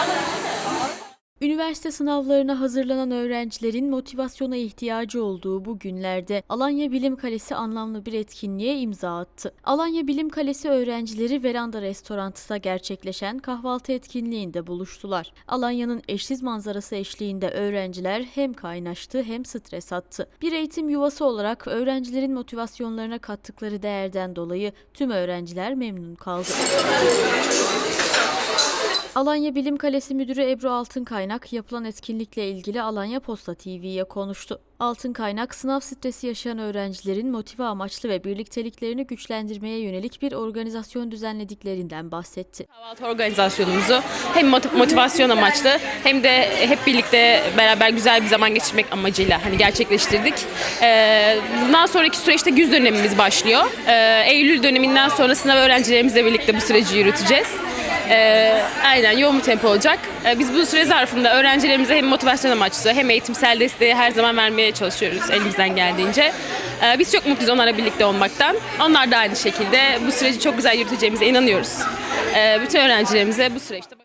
감사합니다. Üniversite sınavlarına hazırlanan öğrencilerin motivasyona ihtiyacı olduğu bu günlerde Alanya Bilim Kalesi anlamlı bir etkinliğe imza attı. Alanya Bilim Kalesi öğrencileri Veranda Restorantı'da gerçekleşen kahvaltı etkinliğinde buluştular. Alanya'nın eşsiz manzarası eşliğinde öğrenciler hem kaynaştı hem stres attı. Bir eğitim yuvası olarak öğrencilerin motivasyonlarına kattıkları değerden dolayı tüm öğrenciler memnun kaldı. Alanya Bilim Kalesi Müdürü Ebru Altınkaynak yapılan etkinlikle ilgili Alanya Posta TV'ye konuştu. Altınkaynak sınav stresi yaşayan öğrencilerin motive amaçlı ve birlikteliklerini güçlendirmeye yönelik bir organizasyon düzenlediklerinden bahsetti. Kahvaltı organizasyonumuzu hem mot- motivasyon amaçlı hem de hep birlikte beraber güzel bir zaman geçirmek amacıyla hani gerçekleştirdik. Ee, bundan sonraki süreçte güz dönemimiz başlıyor. Ee, Eylül döneminden sonra sınav öğrencilerimizle birlikte bu süreci yürüteceğiz. Ee, aynen yoğun bir tempo olacak. Ee, biz bu süre zarfında öğrencilerimize hem motivasyon amaçlı hem eğitimsel desteği her zaman vermeye çalışıyoruz elimizden geldiğince. Ee, biz çok mutluyuz onlarla birlikte olmaktan. Onlar da aynı şekilde bu süreci çok güzel yürüteceğimize inanıyoruz. Ee, bütün öğrencilerimize bu süreçte